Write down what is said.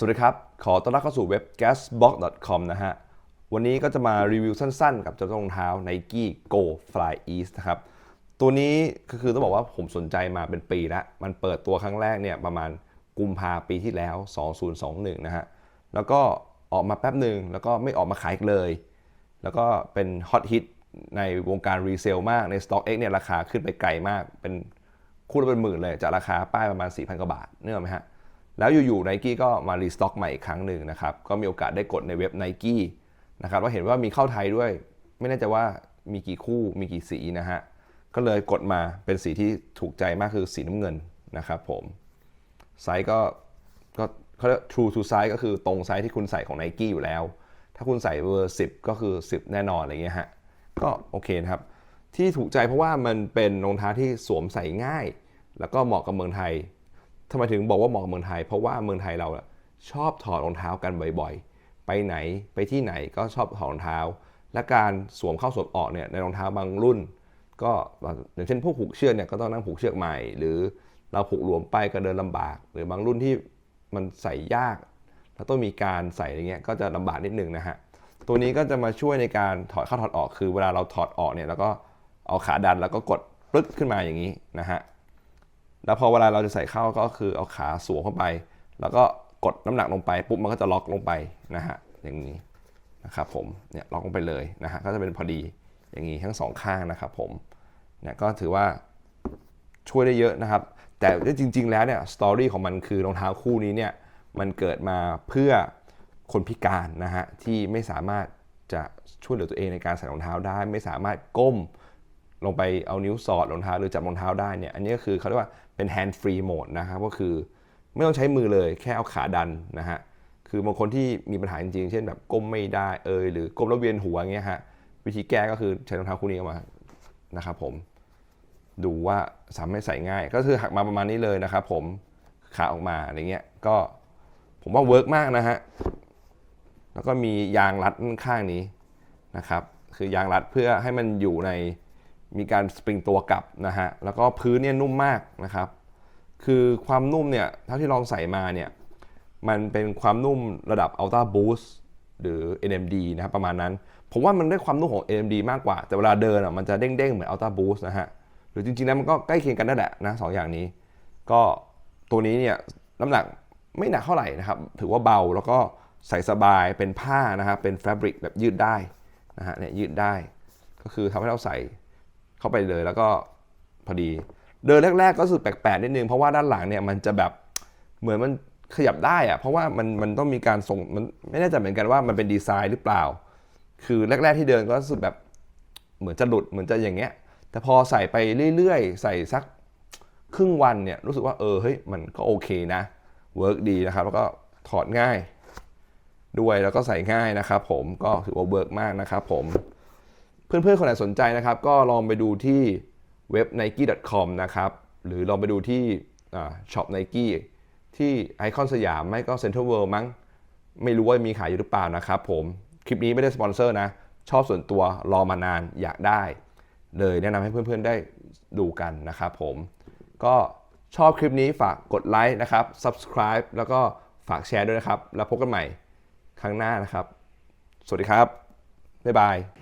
สวัสดีครับ ขอต้อนรับเข้าสู่เว็บ gasbox.com นะฮะ วันนี้ก็จะมารีวิวสั้นๆ กับเจ้ารองเท้า Nike Go Fly East นะครับ ตัวนี้ก็คือต้องบอกว่าผมสนใจมาเป็นปีแล้วมันเปิดตัวครั้งแรกเนี่ยประมาณกุมภาปีที่แล้ว 2021 นะฮะ แล้วก็ออกมาแป๊บหนึ่งแล้วก็ไม่ออกมาขายอีกเลย แล้วก็เป็นฮอตฮิตในวงการรีเซลมากใน StockX เนี่ยราคาขึ้นไปไกลมาก เป็นคู่ละเป็นหมื่นเลยจากราคาป้ายประมาณ 4,000กว่าบาทเนื่อไหมฮะ แล้วอยู่ๆไนกี้ก็มารีสต็อกใหม่อีกครั้งหนึ่งนะครับ ก็มีโอกาสได้กดในเว็บไนกี้นะครับว่าเห็นว่ามีเข้าไทยด้วย ไม่แน่ใจว่ามีกี่คู่มีกี่สีนะฮะ ก็เลยกดมาเป็นสีที่ถูกใจมากคือสีน้ำเงินนะครับผม ไซส์ก็ก็เขาเรียก true to size ก็คือตรงไซส์ที่คุณใส่ของ n นกี้อยู่แล้ว ถ้าคุณใส่เบอร์10 ก็คือ 10 แน่นอนอะไรเงี้ยฮะ ก็โอเคนะครับ ที่ถูกใจเพราะว่ามันเป็นรองเท้าที่สวมใส่ง่าย แล้วก็เหมาะกับเมืองไทย ทำไมถึงบอกว่าเหมาะเมืองไทย เพราะว่าเมืองไทยเราชอบถอดรองเท้ากันบ่อยๆ ไปไหนไปที่ไหนก็ชอบถอดรองเท้า และการสวมเข้าสวมออกเนี่ยในรองเท้าบางรุ่น ก็อย่างเช่นพวกผูกเชือกเนี่ยก็ต้องนั่งผูกเชือกใหม่ หรือเราผูกหลวมไปก็เดินลำบาก หรือบางรุ่นที่มันใส่ยาก แล้วต้องมีการใส่อะไรเงี้ยก็จะลำบากนิดนึงนะฮะตัวนี้ก็จะมาช่วยในการถอดเข้าถอดออกคือเวลาเราถอดออกเนี่ยแล้วก็เอาขาดันแล้วก็กดปึ๊กขึ้นมาอย่างนี้นะฮะ แล้วพอเวลาเราจะใส่เข้าก็คือเอาขาสวมเข้าไป แล้วก็กดน้ำหนักลงไปปุ๊บมันก็จะล็อกลงไปนะฮะอย่างนี้นะครับผมเนี่ยล็อกลงไปเลยนะฮะก็จะเป็นพอดีอย่างนี้ทั้งสองข้างนะครับผมเนี่ยก็ถือว่าช่วยได้เยอะนะครับ แต่จริง ๆ แล้วเนี่ยสตอรี่ของมันคือรองเท้าคู่นี้เนี่ยมันเกิดมาเพื่อคนพิการนะฮะที่ไม่สามารถจะช่วยเหลือตัวเองในการใส่รองเท้าได้ ไม่สามารถก้ม ลงไปเอานิ้วสอดรองเท้าหรือจับรองเท้าได้เนี่ยอันนี้ก็คือเขาเรียกว่าเป็น hand free mode นะครับก็คือไม่ต้องใช้มือเลยแค่เอาขาดันนะฮะคือบางคนที่มีปัญหาจริงๆ เช่นแบบก้มไม่ได้เอยหรือก้มแล้วเวียนหัวอย่างเงี้ยฮะวิธีแก้ก็คือใช้รองเท้าคู่นี้ออกมานะครับผมดูว่าสามารถใส่ง่าย ก็คือหักมาประมาณนี้เลยนะครับผมขาออกมาอะไรเงี้ยก็ผมว่าเวิร์กมากนะฮะแล้วก็มียางรัดข้างนี้นะครับคือยางรัดเพื่อให้มันอยู่ใน มีการสปริงตัวกลับนะฮะแล้วก็พื้นเนี่ยนุ่มมากนะครับคือความนุ่มเนี่ยเท่าที่ลองใส่มาเนี่ยมันเป็นความนุ่มระดับ Ultra Boost หรือ NMD นะครับประมาณนั้น ผมว่ามันได้ความนุ่มของ NMD มากกว่า แต่เวลาเดินอะมันจะเด้งๆ เหมือน Ultra Boost นะฮะหรือจริงๆแล้วมันก็ใกล้เคียงกันนั่นแหละนะสองอย่างนี้ ก็ตัวนี้เนี่ยน้ำหนักไม่หนักเท่าไหร่นะครับถือว่าเบาแล้วก็ใส่สบายเป็นผ้านะครับเป็นแฟบริกแบบยืดได้นะฮะเนี่ยยืดได้ ก็คือทำให้เราใส่ เข้าไปเลยแล้วก็พอดี เดินแรก ๆ ก็รู้สึกแปลกๆนิดนึงเพราะว่าด้านหลังเนี่ยมันจะแบบเหมือนมันขยับได้อะเพราะว่ามันมันต้องมีการส่งมันไม่แน่ใจเหมือนกันว่ามันเป็นดีไซน์หรือเปล่า คือแรก ๆ ที่เดินก็รู้สึกแบบเหมือนจะหลุดเหมือนจะอย่างเงี้ย แต่พอใส่ไปเรื่อยๆ ใส่สักครึ่งวันเนี่ยรู้สึกว่าเออเฮ้ยมันก็โอเคนะเวิร์กดีนะครับแล้วก็ถอดง่าย ด้วยแล้วก็ใส่ง่ายนะครับผมก็ถือว่าเวิร์กมากนะครับผม เพื่อนๆ คนไหนสนใจนะครับ ก็ลองไปดูที่เว็บ nike.com นะครับ หรือลองไปดูที่ช็อป Nike ที่ไอคอนสยามไม่ก็เซ็นทรัลเวิลด์มั้ง ไม่รู้ว่ามีขายอยู่หรือเปล่านะครับผม คลิปนี้ไม่ได้สปอนเซอร์นะ ชอบส่วนตัวรอมานานอยากได้ เลยแนะนำให้เพื่อนๆ ได้ดูกันนะครับผม ก็ชอบคลิปนี้ฝากกดไลค์นะครับ subscribe แล้วก็ฝากแชร์ด้วยนะครับ แล้วพบกันใหม่ครั้งหน้านะครับ สวัสดีครับ บ๊ายบาย